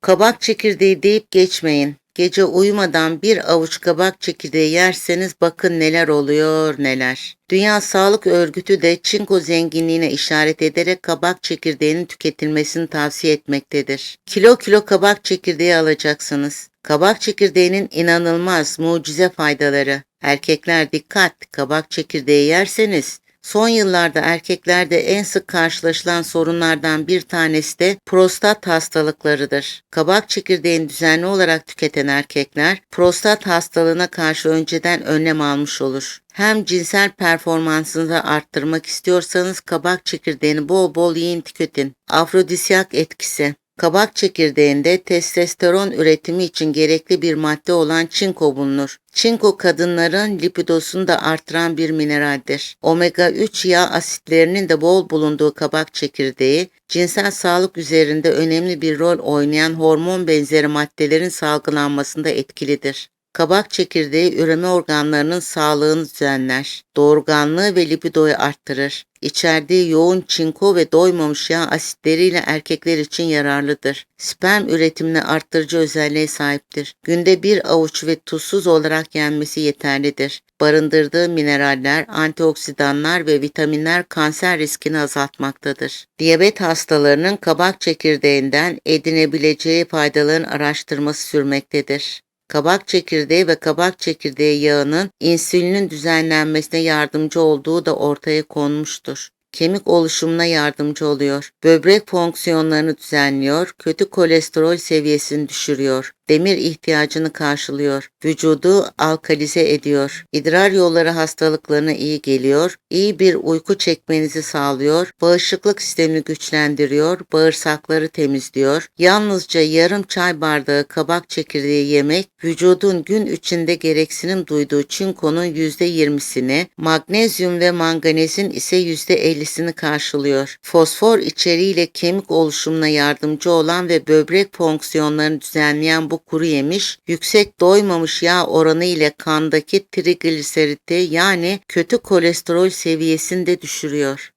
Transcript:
Kabak çekirdeği deyip geçmeyin. Gece uyumadan bir avuç kabak çekirdeği yerseniz bakın neler oluyor neler. Dünya Sağlık Örgütü de çinko zenginliğine işaret ederek kabak çekirdeğinin tüketilmesini tavsiye etmektedir. Kilo kilo kabak çekirdeği alacaksınız. Kabak çekirdeğinin inanılmaz mucize faydaları. Erkekler dikkat, kabak çekirdeği yerseniz Son yıllarda erkeklerde en sık karşılaşılan sorunlardan bir tanesi de prostat hastalıklarıdır. Kabak çekirdeğini düzenli olarak tüketen erkekler prostat hastalığına karşı önceden önlem almış olur. Hem cinsel performansınızı arttırmak istiyorsanız kabak çekirdeğini bol bol yiyin tüketin. Afrodisyak etkisi Kabak çekirdeğinde testosteron üretimi için gerekli bir madde olan çinko bulunur. Çinko kadınların lipidosunu da artıran bir mineraldir. Omega 3 yağ asitlerinin de bol bulunduğu kabak çekirdeği, cinsel sağlık üzerinde önemli bir rol oynayan hormon benzeri maddelerin salgılanmasında etkilidir. Kabak çekirdeği üreme organlarının sağlığını düzenler. Doğurganlığı ve libidoyu arttırır. İçerdiği yoğun çinko ve doymamış yağ asitleriyle erkekler için yararlıdır. Sperm üretimini arttırıcı özelliğe sahiptir. Günde bir avuç ve tuzsuz olarak yenmesi yeterlidir. Barındırdığı mineraller, antioksidanlar ve vitaminler kanser riskini azaltmaktadır. Diyabet hastalarının kabak çekirdeğinden edinebileceği faydaların araştırması sürmektedir. Kabak çekirdeği ve kabak çekirdeği yağının insülinin düzenlenmesine yardımcı olduğu da ortaya konmuştur. Kemik oluşumuna yardımcı oluyor. Böbrek fonksiyonlarını düzenliyor, kötü kolesterol seviyesini düşürüyor. Demir ihtiyacını karşılıyor. Vücudu alkalize ediyor. İdrar yolları hastalıklarına iyi geliyor. İyi bir uyku çekmenizi sağlıyor. Bağışıklık sistemini güçlendiriyor. Bağırsakları temizliyor. Yalnızca yarım çay bardağı kabak çekirdeği yemek vücudun gün içinde gereksinim duyduğu çinkonun %20'sini, magnezyum ve manganezin ise %50'sini karşılıyor. Fosfor içeriğiyle kemik oluşumuna yardımcı olan ve böbrek fonksiyonlarını düzenleyen bu kuru yemiş yüksek doymamış yağ oranı ile kandaki trigliseriti yani kötü kolesterol seviyesini de düşürüyor.